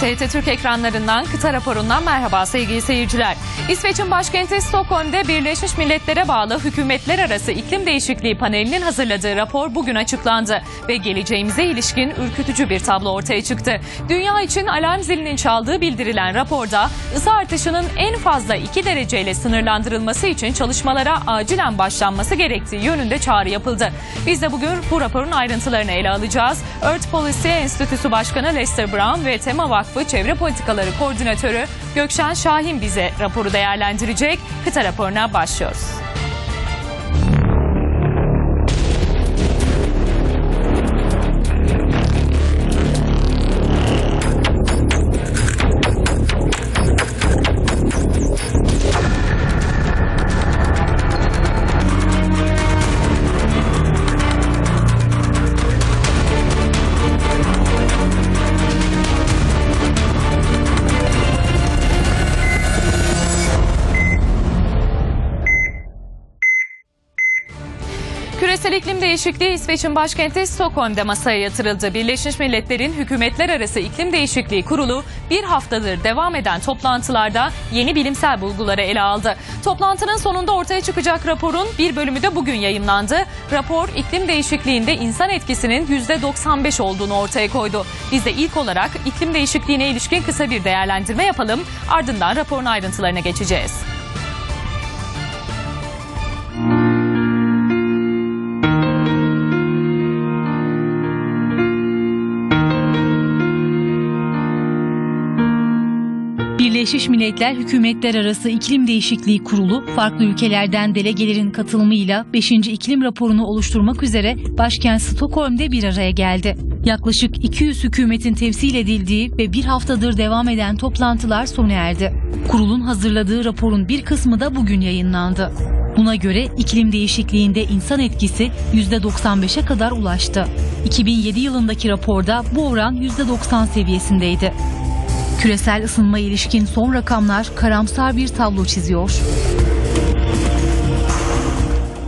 TRT Türk ekranlarından kıta raporundan merhaba sevgili seyirciler. İsveç'in başkenti Stockholm'de Birleşmiş Milletler'e bağlı hükümetler arası iklim değişikliği panelinin hazırladığı rapor bugün açıklandı ve geleceğimize ilişkin ürkütücü bir tablo ortaya çıktı. Dünya için alarm zilinin çaldığı bildirilen raporda ısı artışının en fazla 2 dereceyle sınırlandırılması için çalışmalara acilen başlanması gerektiği yönünde çağrı yapıldı. Biz de bugün bu raporun ayrıntılarını ele alacağız. Earth Policy Enstitüsü Başkanı Lester Brown ve Tema Vakfı Çevre Politikaları Koordinatörü Gökşen Şahin bize raporu değerlendirecek. Kıta raporuna başlıyoruz. Değişikliği İsveç'in başkenti Stockholm'da masaya yatırıldı. Birleşmiş Milletler'in hükümetler arası iklim değişikliği kurulu bir haftadır devam eden toplantılarda yeni bilimsel bulguları ele aldı. Toplantının sonunda ortaya çıkacak raporun bir bölümü de bugün yayımlandı. Rapor iklim değişikliğinde insan etkisinin %95 olduğunu ortaya koydu. Biz de ilk olarak iklim değişikliğine ilişkin kısa bir değerlendirme yapalım. Ardından raporun ayrıntılarına geçeceğiz. Birleşmiş Milletler Hükümetler Arası İklim Değişikliği Kurulu farklı ülkelerden delegelerin katılımıyla 5. iklim raporunu oluşturmak üzere başkent Stockholm'de bir araya geldi. Yaklaşık 200 hükümetin temsil edildiği ve bir haftadır devam eden toplantılar sona erdi. Kurulun hazırladığı raporun bir kısmı da bugün yayınlandı. Buna göre iklim değişikliğinde insan etkisi %95'e kadar ulaştı. 2007 yılındaki raporda bu oran %90 seviyesindeydi. Küresel ısınma ilişkin son rakamlar karamsar bir tablo çiziyor.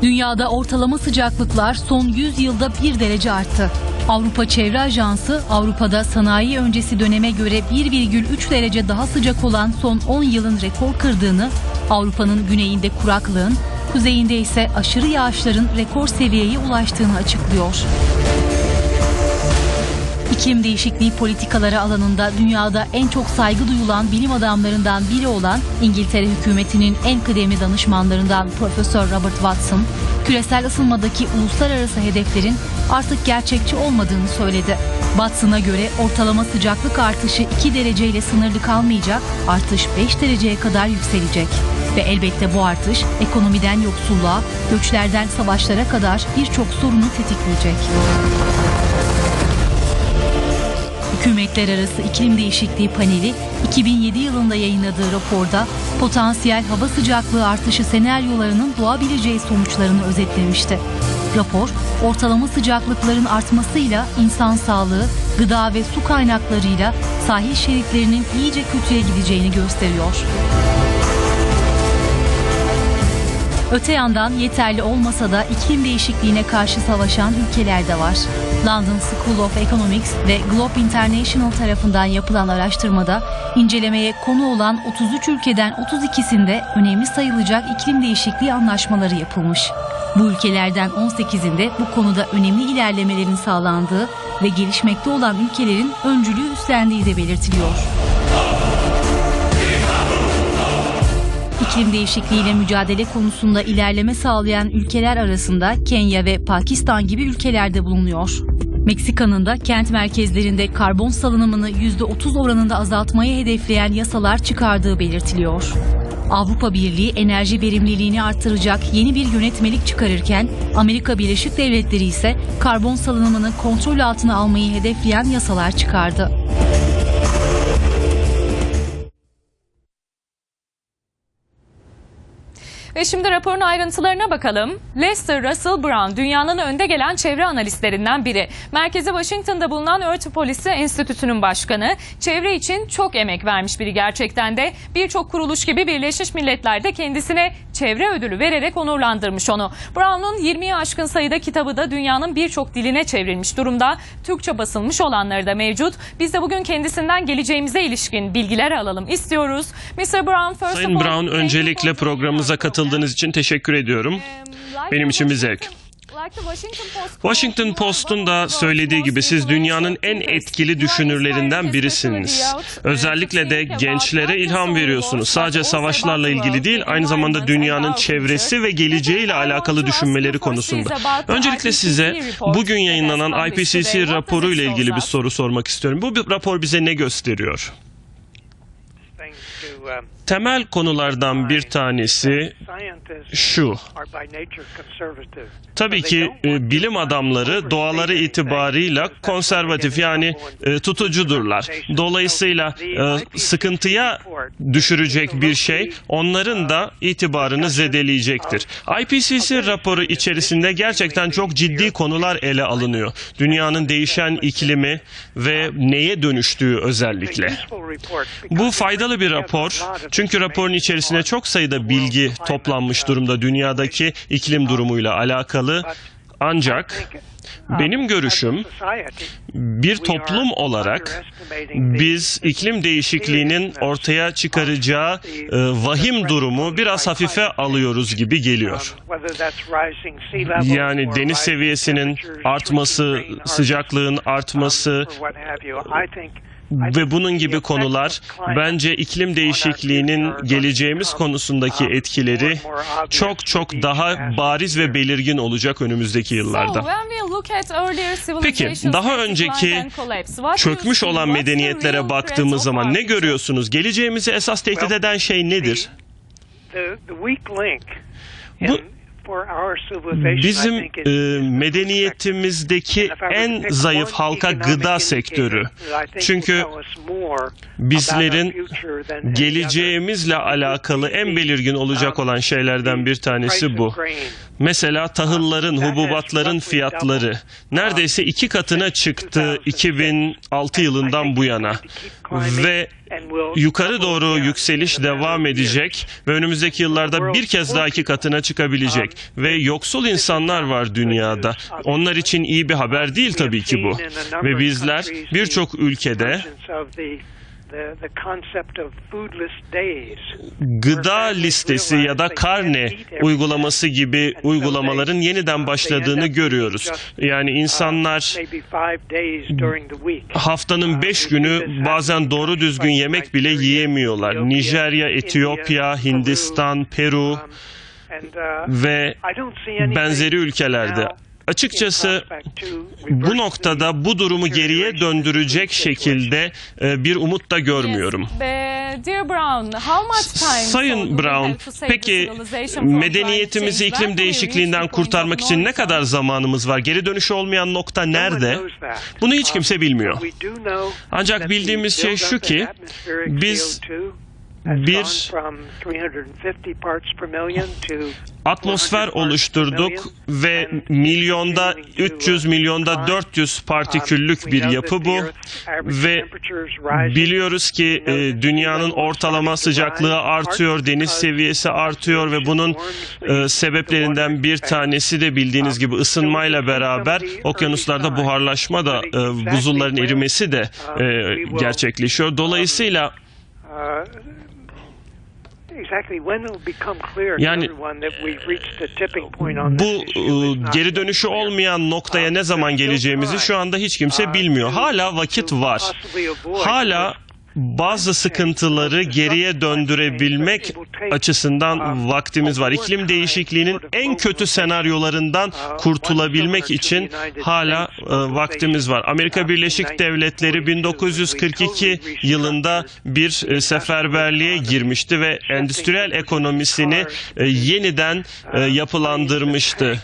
Dünyada ortalama sıcaklıklar son 100 yılda 1 derece arttı. Avrupa Çevre Ajansı Avrupa'da sanayi öncesi döneme göre 1,3 derece daha sıcak olan son 10 yılın rekor kırdığını, Avrupa'nın güneyinde kuraklığın, kuzeyinde ise aşırı yağışların rekor seviyeye ulaştığını açıklıyor. İklim değişikliği politikaları alanında dünyada en çok saygı duyulan bilim adamlarından biri olan İngiltere hükümetinin en kıdemli danışmanlarından Profesör Robert Watson, küresel ısınmadaki uluslararası hedeflerin artık gerçekçi olmadığını söyledi. Watson'a göre ortalama sıcaklık artışı 2 dereceyle sınırlı kalmayacak, artış 5 dereceye kadar yükselecek. Ve elbette bu artış ekonomiden yoksulluğa, göçlerden savaşlara kadar birçok sorunu tetikleyecek. Hükümetler Arası İklim Değişikliği Paneli 2007 yılında yayınladığı raporda potansiyel hava sıcaklığı artışı senaryolarının doğabileceği sonuçlarını özetlemişti. Rapor, ortalama sıcaklıkların artmasıyla insan sağlığı, gıda ve su kaynaklarıyla sahil şeritlerinin iyice kötüye gideceğini gösteriyor. Öte yandan yeterli olmasa da iklim değişikliğine karşı savaşan ülkeler de var. London School of Economics ve Globe International tarafından yapılan araştırmada incelemeye konu olan 33 ülkeden 32'sinde önemli sayılacak iklim değişikliği anlaşmaları yapılmış. Bu ülkelerden 18'inde bu konuda önemli ilerlemelerin sağlandığı ve gelişmekte olan ülkelerin öncülüğü üstlendiği de belirtiliyor. İklim değişikliğiyle mücadele konusunda ilerleme sağlayan ülkeler arasında Kenya ve Pakistan gibi ülkelerde bulunuyor. Meksika'nın da kent merkezlerinde karbon salınımını %30 oranında azaltmayı hedefleyen yasalar çıkardığı belirtiliyor. Avrupa Birliği enerji verimliliğini artıracak yeni bir yönetmelik çıkarırken Amerika Birleşik Devletleri ise karbon salınımını kontrol altına almayı hedefleyen yasalar çıkardı. Ve şimdi raporun ayrıntılarına bakalım. Lester Russell Brown dünyanın önde gelen çevre analistlerinden biri. Merkezi Washington'da bulunan Örtü Polisi Enstitüsü'nün başkanı. Çevre için çok emek vermiş biri gerçekten de. Birçok kuruluş gibi Birleşmiş Milletler de kendisine çevre ödülü vererek onurlandırmış onu. Brown'un 20'yi aşkın sayıda kitabı da dünyanın birçok diline çevrilmiş durumda. Türkçe basılmış olanları da mevcut. Biz de bugün kendisinden geleceğimize ilişkin bilgiler alalım istiyoruz. Mr. Brown, first Sayın Brown öncelikle programımıza katıldığınız için teşekkür ediyorum. Benim için bir zevk. Washington Post'un da söylediği gibi siz dünyanın en etkili düşünürlerinden birisiniz. Özellikle de gençlere ilham veriyorsunuz. Sadece savaşlarla ilgili değil, aynı zamanda dünyanın çevresi ve geleceğiyle alakalı düşünmeleri konusunda. Öncelikle size bugün yayınlanan IPCC raporu ile ilgili bir soru sormak istiyorum. Bu rapor bize ne gösteriyor? Temel konulardan bir tanesi şu. Tabii ki e, bilim adamları doğaları itibarıyla konservatif yani e, tutucudurlar. Dolayısıyla e, sıkıntıya düşürecek bir şey onların da itibarını zedeleyecektir. IPCC raporu içerisinde gerçekten çok ciddi konular ele alınıyor. Dünyanın değişen iklimi ve neye dönüştüğü özellikle. Bu faydalı bir rapor çünkü raporun içerisine çok sayıda bilgi toplanmış durumda dünyadaki iklim durumuyla alakalı. Ancak benim görüşüm bir toplum olarak biz iklim değişikliğinin ortaya çıkaracağı e, vahim durumu biraz hafife alıyoruz gibi geliyor. Yani deniz seviyesinin artması, sıcaklığın artması ve bunun gibi konular bence iklim değişikliğinin geleceğimiz konusundaki etkileri çok çok daha bariz ve belirgin olacak önümüzdeki yıllarda. Peki daha önceki çökmüş olan medeniyetlere baktığımız zaman ne görüyorsunuz? Geleceğimizi esas tehdit eden şey nedir? Bu bizim e, medeniyetimizdeki en zayıf halka gıda sektörü. Çünkü bizlerin geleceğimizle alakalı en belirgin olacak olan şeylerden bir tanesi bu. Mesela tahılların, hububatların fiyatları. Neredeyse iki katına çıktı 2006 yılından bu yana. Ve yukarı doğru yükseliş devam edecek ve önümüzdeki yıllarda bir kez daha iki katına çıkabilecek. ve yoksul insanlar var dünyada. Onlar için iyi bir haber değil tabii ki bu. Ve bizler birçok ülkede gıda listesi ya da karne uygulaması gibi uygulamaların yeniden başladığını görüyoruz. Yani insanlar haftanın beş günü bazen doğru düzgün yemek bile yiyemiyorlar. Nijerya, Etiyopya, Hindistan, Peru ve benzeri ülkelerde. Açıkçası bu noktada bu durumu geriye döndürecek şekilde e, bir umut da görmüyorum. Sayın Brown, peki medeniyetimizi iklim değişikliğinden kurtarmak için ne kadar zamanımız var? Geri dönüşü olmayan nokta nerede? Bunu hiç kimse bilmiyor. Ancak bildiğimiz şey şu ki biz bir atmosfer oluşturduk ve milyonda 300 milyonda 400 partiküllük bir yapı bu ve biliyoruz ki e, dünyanın ortalama sıcaklığı artıyor, deniz seviyesi artıyor ve bunun e, sebeplerinden bir tanesi de bildiğiniz gibi ısınmayla beraber okyanuslarda buharlaşma da e, buzulların erimesi de e, gerçekleşiyor. Dolayısıyla yani bu geri dönüşü olmayan noktaya ne zaman geleceğimizi şu anda hiç kimse bilmiyor. Hala vakit var. Hala bazı sıkıntıları geriye döndürebilmek açısından vaktimiz var. İklim değişikliğinin en kötü senaryolarından kurtulabilmek için hala e, vaktimiz var. Amerika Birleşik Devletleri 1942 yılında bir e, seferberliğe girmişti ve endüstriyel ekonomisini e, yeniden e, yapılandırmıştı.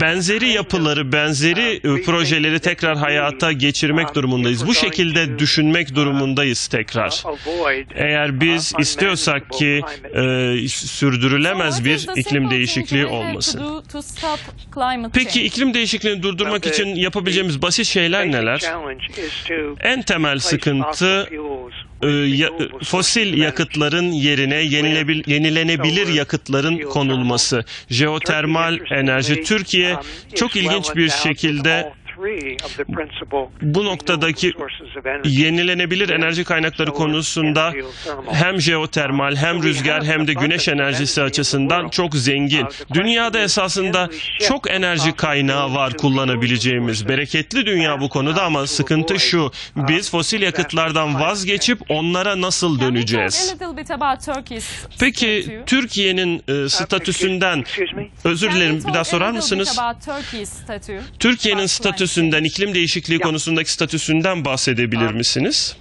Benzeri yapıları, benzeri e, projeleri tekrar hayata geçirmek durumundayız. Bu şekilde düşünmek durumundayız tekrar. Eğer biz istiyorsak ki e, sürdürülemez bir iklim değişikliği olmasın. Peki iklim değişikliğini durdurmak için yapabileceğimiz basit şeyler neler? En temel sıkıntı e, ya- fosil yakıtların yerine yenilebil- yenilenebilir yakıtların konulması. Jeotermal enerji. Türkiye çok ilginç bir şekilde bu noktadaki yenilenebilir enerji kaynakları konusunda hem jeotermal hem rüzgar hem de güneş enerjisi açısından çok zengin. Dünyada esasında çok enerji kaynağı var kullanabileceğimiz. Bereketli dünya bu konuda ama sıkıntı şu. Biz fosil yakıtlardan vazgeçip onlara nasıl döneceğiz? Peki Türkiye'nin e, statüsünden özür dilerim bir daha sorar mısınız? Türkiye'nin statüsünden, iklim değişikliği konusundaki statüsünden bahsedebilir misiniz?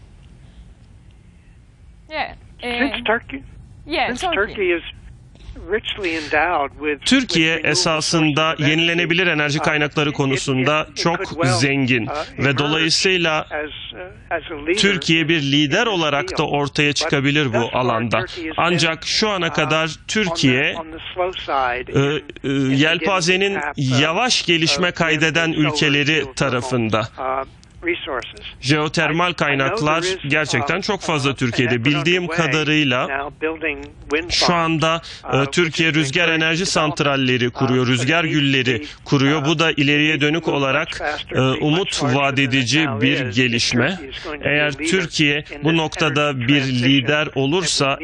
Türkiye esasında yenilenebilir enerji kaynakları konusunda çok zengin ve dolayısıyla Türkiye bir lider olarak da ortaya çıkabilir bu alanda. Ancak şu ana kadar Türkiye e, e, yelpazenin yavaş gelişme kaydeden ülkeleri tarafında. Jeotermal kaynaklar gerçekten çok fazla Türkiye'de. Bildiğim kadarıyla şu anda e, Türkiye rüzgar enerji santralleri kuruyor, rüzgar gülleri kuruyor. Bu da ileriye dönük olarak e, umut vaat edici bir gelişme. Eğer Türkiye bu noktada bir lider olursa,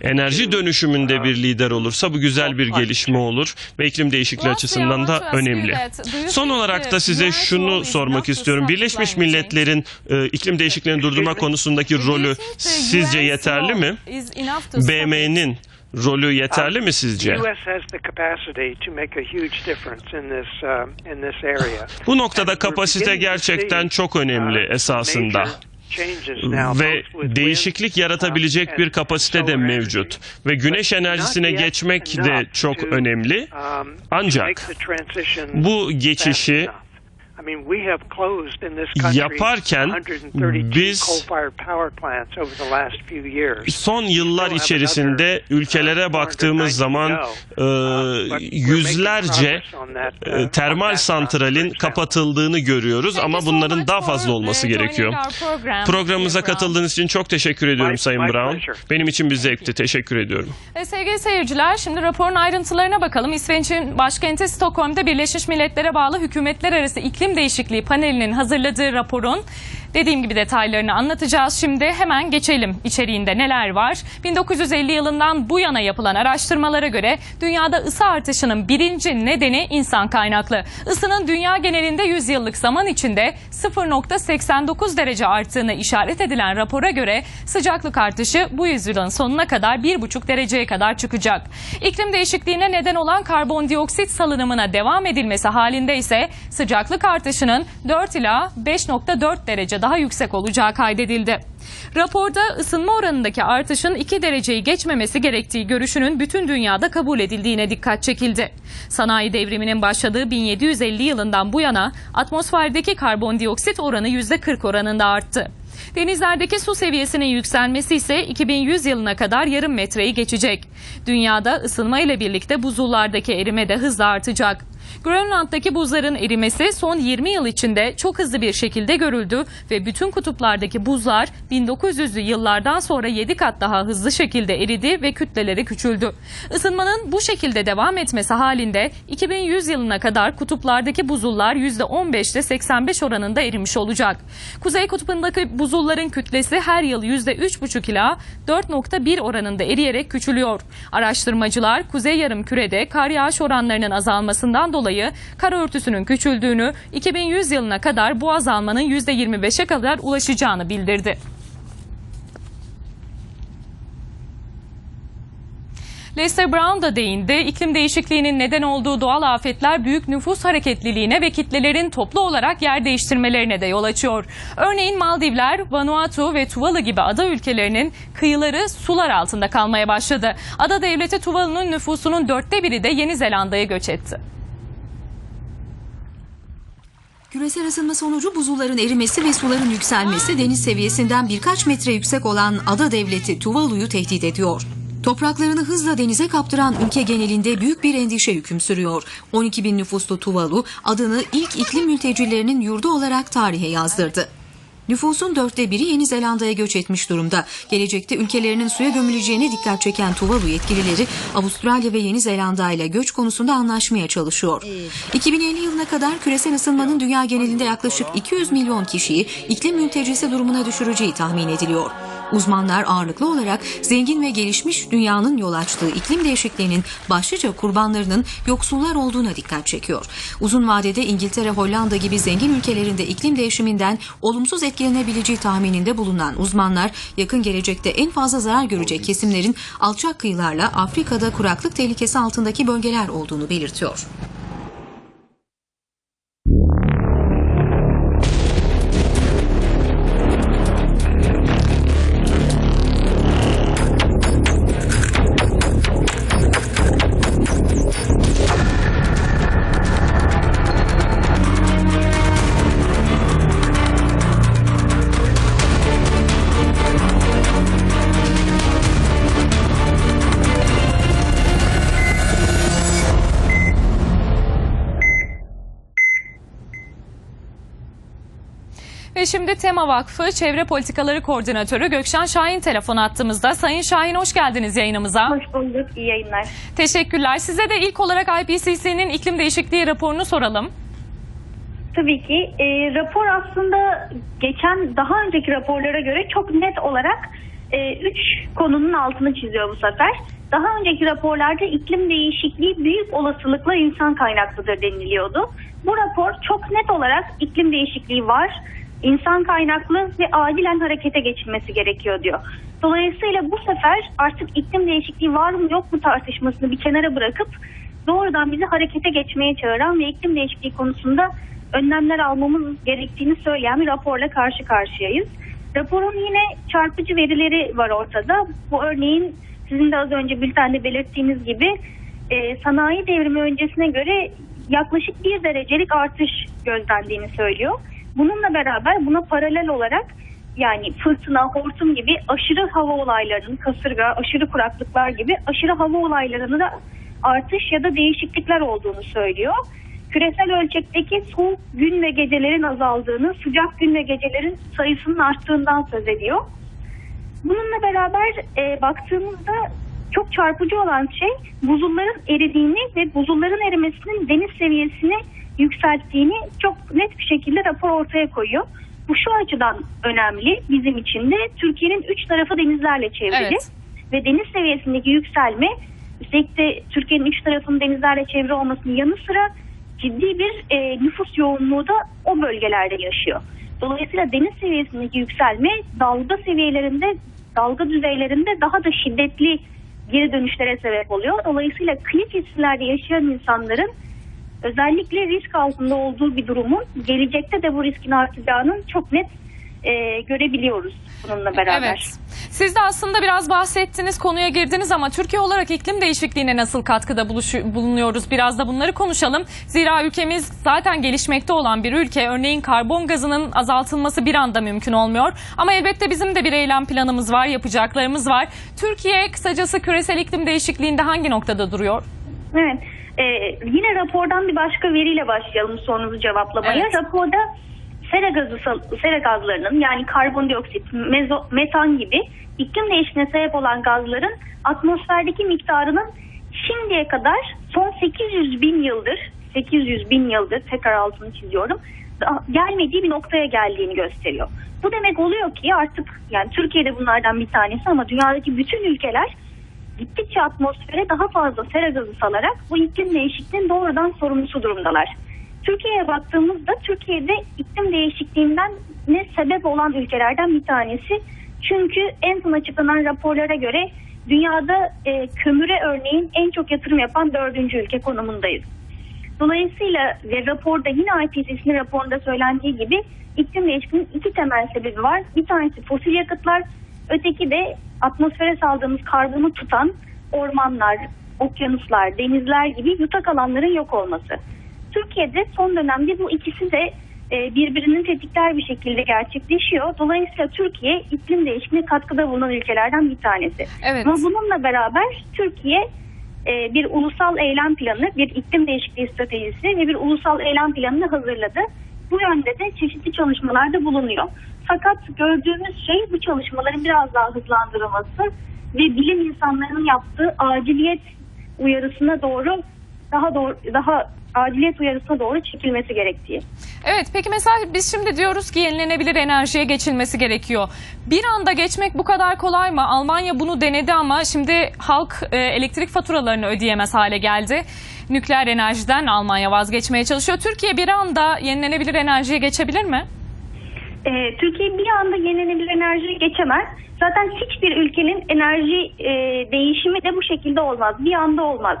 enerji dönüşümünde bir lider olursa bu güzel bir gelişme olur ve iklim değişikliği açısından da önemli. Son olarak da size şunu sormak istiyorum. Birleşmiş Milletler'in e, iklim değişikliğini durdurma konusundaki rolü sizce yeterli mi? BM'nin rolü yeterli mi sizce? Bu noktada kapasite gerçekten çok önemli esasında ve değişiklik yaratabilecek bir kapasite de mevcut ve güneş enerjisine geçmek de çok önemli. Ancak bu geçişi yaparken biz son yıllar içerisinde ülkelere baktığımız zaman e, yüzlerce e, termal santralin kapatıldığını görüyoruz ama bunların daha fazla olması gerekiyor. Programımıza katıldığınız için çok teşekkür ediyorum Sayın Brown. Benim için bir zevkti. Teşekkür ediyorum. Sevgili seyirciler şimdi raporun ayrıntılarına bakalım. İsveç'in başkenti Stockholm'da Birleşmiş Milletler'e bağlı hükümetler arası iklim değişikliği panelinin hazırladığı raporun dediğim gibi detaylarını anlatacağız. Şimdi hemen geçelim içeriğinde neler var. 1950 yılından bu yana yapılan araştırmalara göre dünyada ısı artışının birinci nedeni insan kaynaklı. Isının dünya genelinde 100 yıllık zaman içinde 0.89 derece arttığını işaret edilen rapora göre sıcaklık artışı bu yüzyılın sonuna kadar 1,5 dereceye kadar çıkacak. İklim değişikliğine neden olan karbondioksit salınımına devam edilmesi halinde ise sıcaklık artışının 4 ila 5.4 derece daha yüksek olacağı kaydedildi. Raporda ısınma oranındaki artışın 2 dereceyi geçmemesi gerektiği görüşünün bütün dünyada kabul edildiğine dikkat çekildi. Sanayi devriminin başladığı 1750 yılından bu yana atmosferdeki karbondioksit oranı %40 oranında arttı. Denizlerdeki su seviyesinin yükselmesi ise 2100 yılına kadar yarım metreyi geçecek. Dünyada ısınma ile birlikte buzullardaki erime de hızla artacak. Grönland'daki buzların erimesi son 20 yıl içinde çok hızlı bir şekilde görüldü ve bütün kutuplardaki buzlar 1900'lü yıllardan sonra 7 kat daha hızlı şekilde eridi ve kütleleri küçüldü. Isınmanın bu şekilde devam etmesi halinde 2100 yılına kadar kutuplardaki buzullar %15'te 85 oranında erimiş olacak. Kuzey kutbundaki buzulların kütlesi her yıl %3,5 ila 4,1 oranında eriyerek küçülüyor. Araştırmacılar kuzey yarım kürede kar yağış oranlarının azalmasından dolayı kar örtüsünün küçüldüğünü, 2100 yılına kadar bu azalmanın %25'e kadar ulaşacağını bildirdi. Lester Brown da değindi. İklim değişikliğinin neden olduğu doğal afetler büyük nüfus hareketliliğine ve kitlelerin toplu olarak yer değiştirmelerine de yol açıyor. Örneğin Maldivler, Vanuatu ve Tuvalu gibi ada ülkelerinin kıyıları sular altında kalmaya başladı. Ada devleti Tuvalu'nun nüfusunun dörtte biri de Yeni Zelanda'ya göç etti. Küresel ısınma sonucu buzulların erimesi ve suların yükselmesi deniz seviyesinden birkaç metre yüksek olan ada devleti Tuvalu'yu tehdit ediyor. Topraklarını hızla denize kaptıran ülke genelinde büyük bir endişe hüküm sürüyor. 12 bin nüfuslu Tuvalu adını ilk iklim mültecilerinin yurdu olarak tarihe yazdırdı. Nüfusun dörtte biri Yeni Zelanda'ya göç etmiş durumda. Gelecekte ülkelerinin suya gömüleceğine dikkat çeken Tuvalu yetkilileri Avustralya ve Yeni Zelanda ile göç konusunda anlaşmaya çalışıyor. 2050 yılına kadar küresel ısınmanın dünya genelinde yaklaşık 200 milyon kişiyi iklim mültecisi durumuna düşüreceği tahmin ediliyor. Uzmanlar ağırlıklı olarak zengin ve gelişmiş dünyanın yol açtığı iklim değişikliğinin başlıca kurbanlarının yoksullar olduğuna dikkat çekiyor. Uzun vadede İngiltere, Hollanda gibi zengin ülkelerinde iklim değişiminden olumsuz etkilenebileceği tahmininde bulunan uzmanlar yakın gelecekte en fazla zarar görecek kesimlerin alçak kıyılarla Afrika'da kuraklık tehlikesi altındaki bölgeler olduğunu belirtiyor. Şimdi Tema Vakfı Çevre Politikaları Koordinatörü Gökşen Şahin telefon attığımızda. Sayın Şahin hoş geldiniz yayınımıza. Hoş bulduk. İyi yayınlar. Teşekkürler. Size de ilk olarak IPCC'nin iklim değişikliği raporunu soralım. Tabii ki e, rapor aslında geçen daha önceki raporlara göre çok net olarak e, üç konunun altını çiziyor bu sefer. Daha önceki raporlarda iklim değişikliği büyük olasılıkla insan kaynaklıdır deniliyordu. Bu rapor çok net olarak iklim değişikliği var, insan kaynaklı ve acilen harekete geçilmesi gerekiyor diyor. Dolayısıyla bu sefer artık iklim değişikliği var mı yok mu tartışmasını bir kenara bırakıp doğrudan bizi harekete geçmeye çağıran ve iklim değişikliği konusunda önlemler almamız gerektiğini söyleyen bir raporla karşı karşıyayız. Raporun yine çarpıcı verileri var ortada. Bu örneğin sizin de az önce bültende belirttiğiniz gibi e, sanayi devrimi öncesine göre yaklaşık bir derecelik artış gözlendiğini söylüyor. Bununla beraber buna paralel olarak yani fırtına, hortum gibi aşırı hava olaylarının, kasırga, aşırı kuraklıklar gibi aşırı hava olaylarının da artış ya da değişiklikler olduğunu söylüyor. Küresel ölçekteki soğuk gün ve gecelerin azaldığını, sıcak gün ve gecelerin sayısının arttığından söz ediyor. Bununla beraber e, baktığımızda çok çarpıcı olan şey buzulların eridiğini ve buzulların erimesinin deniz seviyesini yükselttiğini çok net bir şekilde rapor ortaya koyuyor. Bu şu açıdan önemli bizim için de Türkiye'nin üç tarafı denizlerle çevrili Evet. ve deniz seviyesindeki yükselme üstelik de Türkiye'nin üç tarafının denizlerle çevre olmasının yanı sıra ciddi bir e, nüfus yoğunluğu da o bölgelerde yaşıyor. Dolayısıyla deniz seviyesindeki yükselme dalga seviyelerinde, dalga düzeylerinde daha da şiddetli geri dönüşlere sebep oluyor. Dolayısıyla kıyı kesimlerde yaşayan insanların özellikle risk altında olduğu bir durumun gelecekte de bu riskin artacağının çok net e, görebiliyoruz bununla beraber. Evet. Siz de aslında biraz bahsettiniz, konuya girdiniz ama Türkiye olarak iklim değişikliğine nasıl katkıda buluşu- bulunuyoruz? Biraz da bunları konuşalım. Zira ülkemiz zaten gelişmekte olan bir ülke. Örneğin karbon gazının azaltılması bir anda mümkün olmuyor. Ama elbette bizim de bir eylem planımız var, yapacaklarımız var. Türkiye kısacası küresel iklim değişikliğinde hangi noktada duruyor? Evet. Ee, yine rapordan bir başka veriyle başlayalım sorunuzu cevaplamaya. Evet. Raporda sera gazı sera gazlarının yani karbondioksit, mezo, metan gibi iklim değişikliğine sebep olan gazların atmosferdeki miktarının şimdiye kadar son 800 bin yıldır 800 bin yıldır tekrar altını çiziyorum gelmediği bir noktaya geldiğini gösteriyor. Bu demek oluyor ki artık yani Türkiye'de bunlardan bir tanesi ama dünyadaki bütün ülkeler gittikçe atmosfere daha fazla sera gazı salarak bu iklim değişikliğinin doğrudan sorumlusu durumdalar. Türkiye'ye baktığımızda Türkiye'de iklim değişikliğinden ne sebep olan ülkelerden bir tanesi. Çünkü en son açıklanan raporlara göre dünyada e, kömüre örneğin en çok yatırım yapan dördüncü ülke konumundayız. Dolayısıyla ve raporda yine IPCC'nin raporunda söylendiği gibi iklim değişikliğinin iki temel sebebi var. Bir tanesi fosil yakıtlar, öteki de atmosfere saldığımız karbonu tutan ormanlar, okyanuslar, denizler gibi yutak alanların yok olması. Türkiye'de son dönemde bu ikisi de e, birbirini tetikler bir şekilde gerçekleşiyor. Dolayısıyla Türkiye iklim değişikliğine katkıda bulunan ülkelerden bir tanesi. Evet. Ama bununla beraber Türkiye e, bir ulusal eylem planı, bir iklim değişikliği stratejisi ve bir ulusal eylem planını hazırladı. Bu yönde de çeşitli çalışmalarda bulunuyor. Fakat gördüğümüz şey bu çalışmaların biraz daha hızlandırılması ve bilim insanlarının yaptığı aciliyet uyarısına doğru daha doğru daha aciliyet uyarısına doğru çekilmesi gerektiği. Evet peki mesela biz şimdi diyoruz ki yenilenebilir enerjiye geçilmesi gerekiyor. Bir anda geçmek bu kadar kolay mı? Almanya bunu denedi ama şimdi halk e, elektrik faturalarını ödeyemez hale geldi. Nükleer enerjiden Almanya vazgeçmeye çalışıyor. Türkiye bir anda yenilenebilir enerjiye geçebilir mi? Ee, Türkiye bir anda yenilenebilir enerjiye geçemez. Zaten hiçbir ülkenin enerji e, değişimi de bu şekilde olmaz. Bir anda olmaz.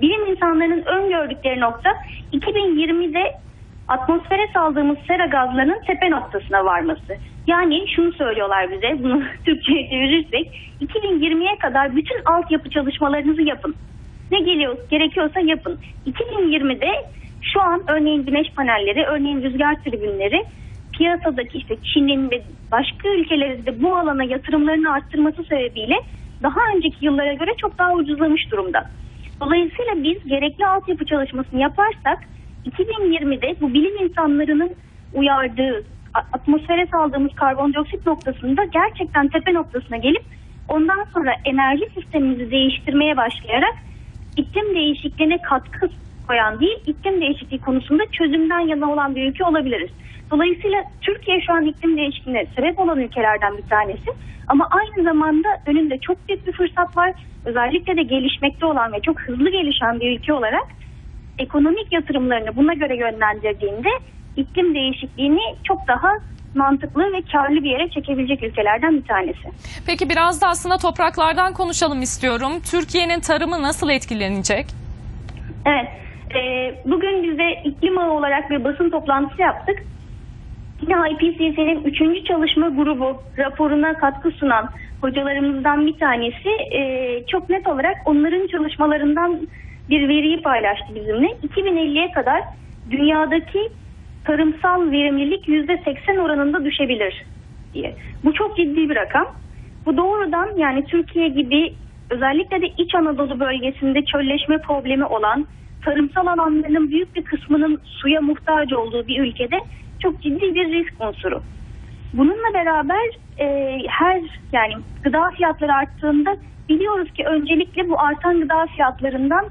Bilim insanlarının öngördükleri nokta 2020'de atmosfere saldığımız sera gazlarının tepe noktasına varması. Yani şunu söylüyorlar bize, bunu Türkçe'ye çevirirsek 2020'ye kadar bütün altyapı çalışmalarınızı yapın. Ne geliyor, gerekiyorsa yapın. 2020'de şu an örneğin güneş panelleri, örneğin rüzgar tribünleri piyasadaki işte Çin'in ve başka ülkelerin de bu alana yatırımlarını arttırması sebebiyle daha önceki yıllara göre çok daha ucuzlamış durumda. Dolayısıyla biz gerekli altyapı çalışmasını yaparsak 2020'de bu bilim insanlarının uyardığı atmosfere saldığımız karbondioksit noktasında gerçekten tepe noktasına gelip ondan sonra enerji sistemimizi değiştirmeye başlayarak iklim değişikliğine katkı koyan değil, iklim değişikliği konusunda çözümden yana olan bir ülke olabiliriz. Dolayısıyla Türkiye şu an iklim değişikliğine sebep olan ülkelerden bir tanesi. Ama aynı zamanda önünde çok büyük bir fırsat var. Özellikle de gelişmekte olan ve çok hızlı gelişen bir ülke olarak ekonomik yatırımlarını buna göre yönlendirdiğinde iklim değişikliğini çok daha mantıklı ve karlı bir yere çekebilecek ülkelerden bir tanesi. Peki biraz da aslında topraklardan konuşalım istiyorum. Türkiye'nin tarımı nasıl etkilenecek? Evet. E, bugün biz de iklim ağı olarak bir basın toplantısı yaptık. Yine IPCC'nin 3. çalışma grubu raporuna katkı sunan hocalarımızdan bir tanesi e, çok net olarak onların çalışmalarından bir veriyi paylaştı bizimle. 2050'ye kadar dünyadaki tarımsal verimlilik %80 oranında düşebilir diye. Bu çok ciddi bir rakam. Bu doğrudan yani Türkiye gibi özellikle de İç Anadolu bölgesinde çölleşme problemi olan tarımsal alanların büyük bir kısmının suya muhtaç olduğu bir ülkede çok ciddi bir risk unsuru. Bununla beraber e, her yani gıda fiyatları arttığında biliyoruz ki öncelikle bu artan gıda fiyatlarından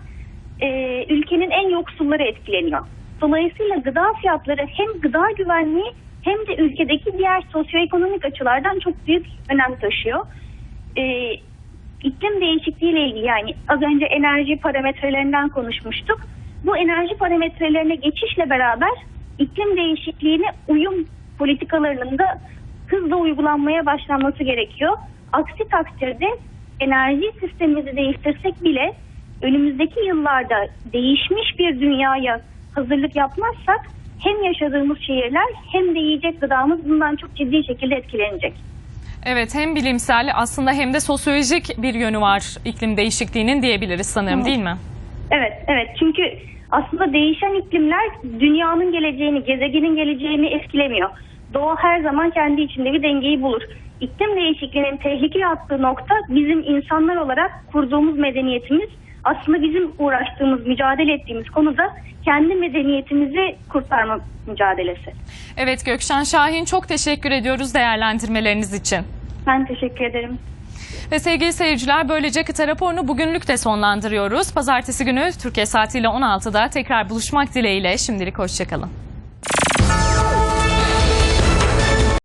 e, ülkenin en yoksulları etkileniyor. Dolayısıyla gıda fiyatları hem gıda güvenliği hem de ülkedeki diğer sosyoekonomik açılardan çok büyük önem taşıyor. E, iklim değişikliği ile ilgili yani az önce enerji parametrelerinden konuşmuştuk. Bu enerji parametrelerine geçişle beraber iklim değişikliğine uyum politikalarının da hızla uygulanmaya başlanması gerekiyor. Aksi takdirde enerji sistemimizi değiştirsek bile önümüzdeki yıllarda değişmiş bir dünyaya hazırlık yapmazsak hem yaşadığımız şehirler hem de yiyecek gıdamız bundan çok ciddi şekilde etkilenecek. Evet hem bilimsel aslında hem de sosyolojik bir yönü var iklim değişikliğinin diyebiliriz sanırım değil mi? Evet, evet. Çünkü aslında değişen iklimler dünyanın geleceğini, gezegenin geleceğini etkilemiyor. Doğa her zaman kendi içinde bir dengeyi bulur. İklim değişikliğinin tehlikeye attığı nokta bizim insanlar olarak kurduğumuz medeniyetimiz aslında bizim uğraştığımız, mücadele ettiğimiz konuda kendi medeniyetimizi kurtarma mücadelesi. Evet Gökşen Şahin çok teşekkür ediyoruz değerlendirmeleriniz için. Ben teşekkür ederim. Ve sevgili seyirciler böylece kıta raporunu bugünlük de sonlandırıyoruz. Pazartesi günü Türkiye saatiyle 16'da tekrar buluşmak dileğiyle şimdilik hoşçakalın.